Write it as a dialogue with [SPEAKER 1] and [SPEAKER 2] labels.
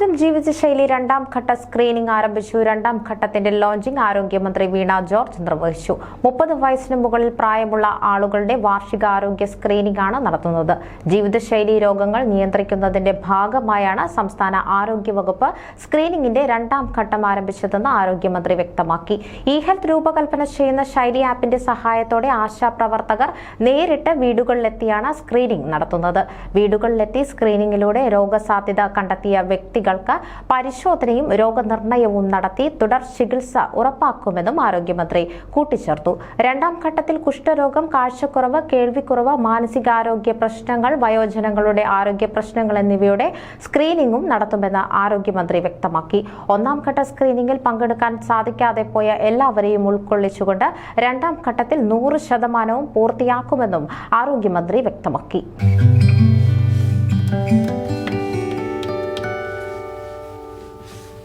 [SPEAKER 1] ആർദ്രം ജീവിതശൈലി രണ്ടാം ഘട്ട സ്ക്രീനിംഗ് ആരംഭിച്ചു. രണ്ടാം ഘട്ടത്തിന്റെ ലോഞ്ചിംഗ് ആരോഗ്യമന്ത്രി വീണ ജോർജ് നിർവഹിച്ചു. മുപ്പത് വയസ്സിന് മുകളിൽ പ്രായമുള്ള ആളുകളുടെ വാർഷിക ആരോഗ്യ സ്ക്രീനിംഗ് ആണ് നടത്തുന്നത്. ജീവിതശൈലി രോഗങ്ങൾ നിയന്ത്രിക്കുന്നതിന്റെ ഭാഗമായാണ് സംസ്ഥാന ആരോഗ്യ വകുപ്പ് സ്ക്രീനിംഗിന്റെ രണ്ടാം ഘട്ടം ആരംഭിച്ചതെന്ന് ആരോഗ്യമന്ത്രി വ്യക്തമാക്കി. ഇ ഹെൽത്ത് രൂപകൽപ്പന ചെയ്യുന്ന ശൈലി ആപ്പിന്റെ സഹായത്തോടെ ആശാപ്രവർത്തകർ നേരിട്ട് വീടുകളിലെത്തിയാണ് സ്ക്രീനിംഗ് നടത്തുന്നത്. വീടുകളിലെത്തി സ്ക്രീനിംഗിലൂടെ രോഗസാധ്യത കണ്ടെത്തിയ വ്യക്തികൾക്ക് പരിശോധനയും രോഗനിർണയവും നടത്തി തുടർ ചികിത്സ ഉറപ്പാക്കുമെന്നും ആരോഗ്യമന്ത്രി കൂട്ടിച്ചേർത്തു. രണ്ടാം ഘട്ടത്തിൽ കുഷ്ഠരോഗം കാഴ്ചക്കുറവ് കേൾവിക്കുറവ് മാനസികാരോഗ്യ പ്രശ്നങ്ങൾ വയോജനങ്ങളുടെ ആരോഗ്യ പ്രശ്നങ്ങൾ എന്നിവയുടെ സ്ക്രീനിംഗും നടത്തുമെന്ന് ആരോഗ്യമന്ത്രി വ്യക്തമാക്കി. ഒന്നാം ഘട്ട സ്ക്രീനിംഗിൽ പങ്കെടുക്കാൻ സാധിക്കാതെ പോയ എല്ലാവരെയും ഉൾക്കൊള്ളിച്ചുകൊണ്ട് രണ്ടാം ഘട്ടത്തിൽ നൂറ് ശതമാനവും പൂർത്തിയാക്കുമെന്നും ആരോഗ്യമന്ത്രി വ്യക്തമാക്കി.